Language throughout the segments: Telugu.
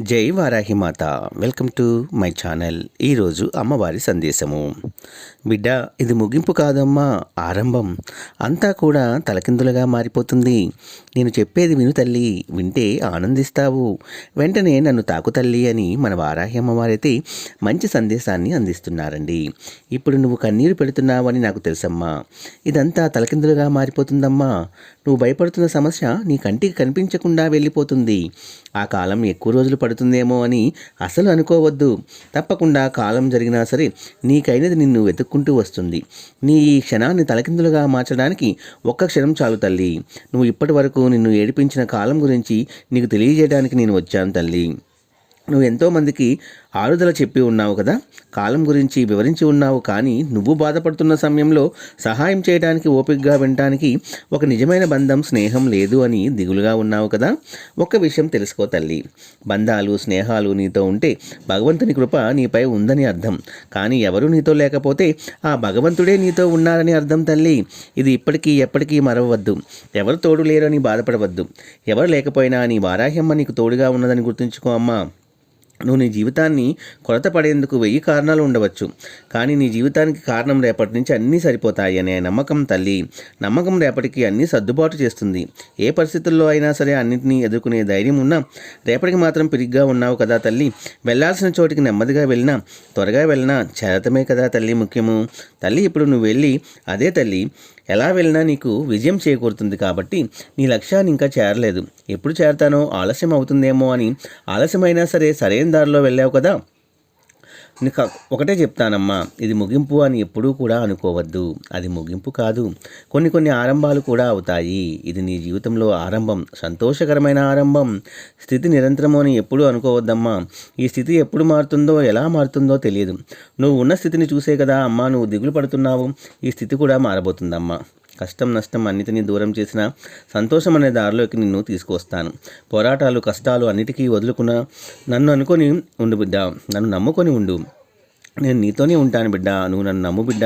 జై వారాహి మాత. Welcome to my channel. ఈరోజు అమ్మవారి సందేశము. బిడ్డ ఇది ముగింపు కాదమ్మా ఆరంభం. అంతా కూడా తలకిందులుగా మారిపోతుంది. నేను చెప్పేది విను తల్లి వింటే ఆనందిస్తావు. వెంటనే నన్ను తాకు తల్లి అని మన వారాహి అమ్మవారైతే మంచి సందేశాన్ని అందిస్తున్నారండి. ఇప్పుడు నువ్వు కన్నీరు పెడుతున్నావని నాకు తెలుసమ్మా. ఇదంతా తలకిందులుగా మారిపోతుందమ్మా. నువ్వు భయపడుతున్న సమస్య నీ కంటికి కనిపించకుండా వెళ్ళిపోతుంది. ఆ కాలం ఎక్కువ రోజులు పడుతుందేమో అని అసలు అనుకోవద్దు. తప్పకుండా కాలం జరిగినా సరే నీకైనది నిన్ను వెతుక్కుంటూ వస్తుంది. నీ ఈ క్షణాన్ని తలకిందులుగా మార్చడానికి ఒక్క క్షణం చాలు తల్లి. నువ్వు ఇప్పటి వరకు నిన్ను ఏడిపించిన కాలం గురించి నీకు తెలియజేయడానికి నేను వచ్చాను తల్లి. నువ్వు ఎంతోమందికి ఆరుదల చెప్పి ఉన్నావు కదా? కాలం గురించి వివరించి ఉన్నావు కానీ నువ్వు బాధపడుతున్న సమయంలో సహాయం చేయడానికి ఓపికగా వినటానికి ఒక నిజమైన బంధం స్నేహం లేదు అని దిగులుగా ఉన్నావు కదా? ఒక్క విషయం తెలుసుకో తల్లి. బంధాలు స్నేహాలు నీతో ఉంటే భగవంతుని కృప నీపై ఉందని అర్థం. కానీ ఎవరు నీతో లేకపోతే ఆ భగవంతుడే నీతో ఉన్నారని అర్థం తల్లి. ఇది ఇప్పటికీ ఎప్పటికీ మరవద్దు ఎవరు తోడు లేరని బాధపడవద్దు. ఎవరు లేకపోయినా నీ వారాహ్యమ్మ నీకు తోడుగా ఉన్నదని గుర్తుంచుకో అమ్మా. నువ్వు నీ జీవితాన్ని కొరత పడేందుకు వెయ్యి కారణాలు ఉండవచ్చు. కానీ నీ జీవితానికి కారణం రేపటి నుంచి అన్నీ సరిపోతాయి అనే నమ్మకం తల్లి. నమ్మకం రేపటికి అన్నీ సర్దుబాటు చేస్తుంది. ఏ పరిస్థితుల్లో అయినా సరే అన్నింటినీ ఎదుర్కొనే ధైర్యం ఉన్నా రేపటికి మాత్రం పిరిగ్గా ఉన్నావు కదా తల్లి. వెళ్ళాల్సిన చోటికి నెమ్మదిగా వెళ్ళినా త్వరగా వెళ్ళినా చేరతమే కదా తల్లి ముఖ్యము. తల్లి ఇప్పుడు నువ్వు వెళ్ళి అదే తల్లి ఎలా వెళ్ళినా నీకు విజయం చేకూరుతుంది కాబట్టి నీ లక్ష్యాన్ని ఇంకా చేరలేదు. ఎప్పుడు చేరతానో ఆలస్యం అవుతుందేమో అని ఆలస్యమైనా సరే సరైన దారిలో వెళ్ళావు కదా? నీకు ఒకటే చెప్తానమ్మా ఇది ముగింపు అని ఎప్పుడూ కూడా అనుకోవద్దు. అది ముగింపు కాదు. కొన్ని కొన్ని ఆరంభాలు కూడా అవుతాయి. ఇది నీ జీవితంలో ఆరంభం. సంతోషకరమైన ఆరంభం. స్థితి నిరంతరము అని ఎప్పుడూ అనుకోవద్దమ్మా. ఈ స్థితి ఎప్పుడు మారుతుందో ఎలా మారుతుందో తెలియదు. నువ్వు ఉన్న స్థితిని చూసే కదా అమ్మా నువ్వు దిగులు పడుతున్నావు. ఈ స్థితి కూడా మారబోతుందమ్మా. కష్టం నష్టం అన్నిటినీ దూరం చేసిన సంతోషం అనే దారిలోకి నిన్ను తీసుకొస్తాను పోరాటాలు కష్టాలు అన్నిటికీ వదులుకున్న నన్ను అనుకొని ఉండు బిడ్డ నన్ను నమ్ముకొని ఉండు. నేను నీతోనే ఉంటాను బిడ్డ. నువ్వు నన్ను నమ్ము బిడ్డ.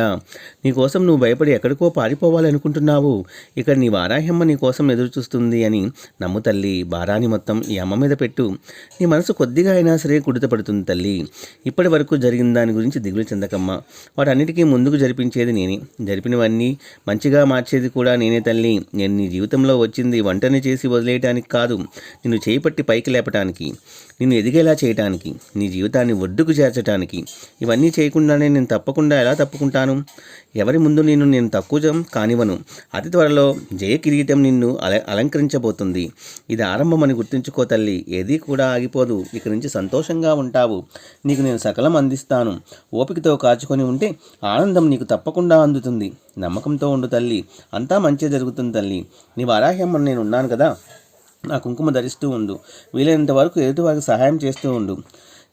నీకోసం నువ్వు భయపడి ఎక్కడికో పారిపోవాలనుకుంటున్నావు ఇక్కడ నీ వారాహ్యమ్మ నీకోసం ఎదురుచూస్తుంది ఎదురు చూస్తుంది అని నమ్ము తల్లి. భారాన్ని మొత్తం ఈ అమ్మ మీద పెట్టు. నీ మనసు కొద్దిగా అయినా సరే కుడిత పడుతుంది తల్లి. ఇప్పటి వరకు జరిగిన దాని గురించి దిగులు చెందకమ్మ. వాటన్నిటికీ ముందుకు జరిపించేది నేనే. జరిపినవన్నీ మంచిగా మార్చేది కూడా నేనే తల్లి. నేను నీ జీవితంలో వచ్చింది వంటని చేసి వదిలేయటానికి కాదు. నిన్ను చేపట్టి పైకి లేపటానికి. నిన్ను ఎదిగేలా చేయటానికి. నీ జీవితాన్ని ఒడ్డుకు చేర్చటానికి. ఇవన్నీ చేయకుండానే నేను తప్పకుండా ఎలా తప్పుకుంటాను? ఎవరి ముందు నేను నేను తక్కువ కానివను అతి త్వరలో జయ కిరీటం నిన్ను అల అలంకరించబోతుంది. ఇది ఆరంభమని గుర్తుంచుకో తల్లి. ఏదీ కూడా ఆగిపోదు. ఇక నుంచి సంతోషంగా ఉంటావు. నీకు నేను సకలం అందిస్తాను. ఓపికతో కాచుకొని ఉంటే ఆనందం నీకు తప్పకుండా అందుతుంది. నమ్మకంతో ఉండు తల్లి. అంతా మంచి జరుగుతుంది తల్లి. నీ వారాహ్యం నేను ఉన్నాను కదా? నా కుంకుమ ధరిస్తూ ఉండు. వీలైనంత వరకు ఎదుటివారికి సహాయం చేస్తూ ఉండు.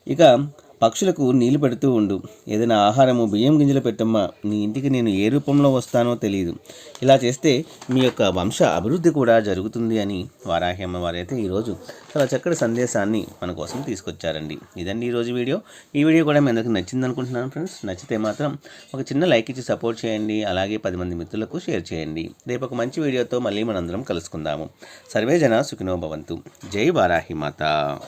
ఇక పక్షులకు నీళ్ళు పెడుతూ ఉండు. ఏదైనా ఆహారము బియ్యం గింజలు పెట్టమ్మా. నీ ఇంటికి నేను ఏ రూపంలో వస్తానో తెలియదు ఇలా చేస్తే మీ యొక్క వంశ అభివృద్ధి కూడా జరుగుతుంది అని వారాహి అమ్మవారైతే ఈరోజు చాలా చక్కటి సందేశాన్ని మన కోసం తీసుకొచ్చారండి. ఇదండి ఈరోజు వీడియో. ఈ వీడియో కూడా మీ అందరికి నచ్చింది అనుకుంటున్నాను ఫ్రెండ్స్. నచ్చితే మాత్రం ఒక చిన్న లైక్ ఇచ్చి సపోర్ట్ చేయండి. అలాగే పది మంది మిత్రులకు షేర్ చేయండి. రేపు ఒక మంచి వీడియోతో మళ్ళీ మనందరం కలుసుకుందాము. సర్వే జన సుఖినో భవంతు. జై వారాహి మాత.